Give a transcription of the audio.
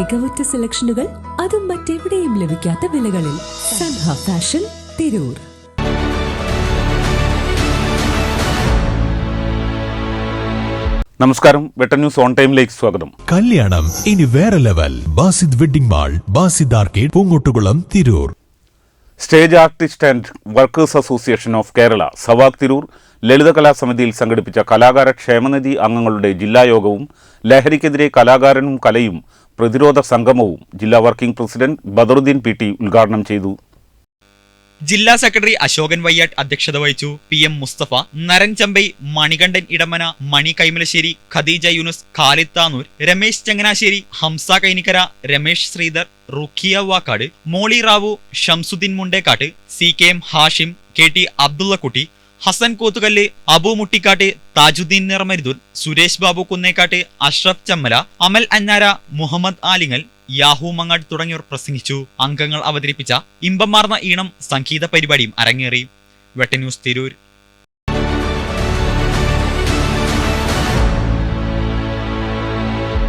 മികവുറ്റ സെലക്ഷനുകൾ അതും മറ്റെവിടെയും ലഭിക്കാത്ത വിലകളിൽ സൻഹ ഫാഷൻ തിരൂർ. നമസ്കാരം. വെട്ട ന്യൂസ് ഓൺ ടൈമിലേക്ക് സ്വാഗതം. കല്യാണം ഇനി വേറെ level. Basid wedding mall Basid arcade Poongottukulam Tirur. Stage artist and workers association of Kerala Savak Tirur. Lalithakala സമിതിയിൽ സംഘടിപ്പിച്ച കലാകാര ക്ഷേമനിധി അംഗങ്ങളുടെ ജില്ലാ യോഗവും ലഹരിക്കെതിരെ കലാകാരനും കലയും പ്രതിരോധ സംഗമവും ജില്ലാ working president Badaruddin P T ഉദ്ഘാടനം ചെയ്തു. ജില്ലാ സെക്രട്ടറി അശോകൻ വയ്യാട്ട് അധ്യക്ഷത വഹിച്ചു P M Mustafa Naran Champai Manikandan Edamana Mani Kaimalassery Khadija Yunus Khalid Tanur Ramesh Changanassery Hamza Kainikkara Ramesh Sridhar Rukhiya Vakkad Molly Rao Shamsuddin Mundekkat C K M Hashim K T Abdullakutty Hassan Koothukallu Abu Muttikkat Tajuddin നിർമരിദുൻ Suresh Babu Kunnekkattu Ashraf Chammala Amal Annara Muhammad Alingal Yahu Mangad തുടങ്ങിയവർ പ്രസംഗിച്ചു. അംഗങ്ങൾ അവതരിപ്പിച്ച ഇമ്പമാർന്ന ഈണം സംഗീത പരിപാടിയും അരങ്ങേറി. വെട്ടന്യൂസ് തിരൂർ.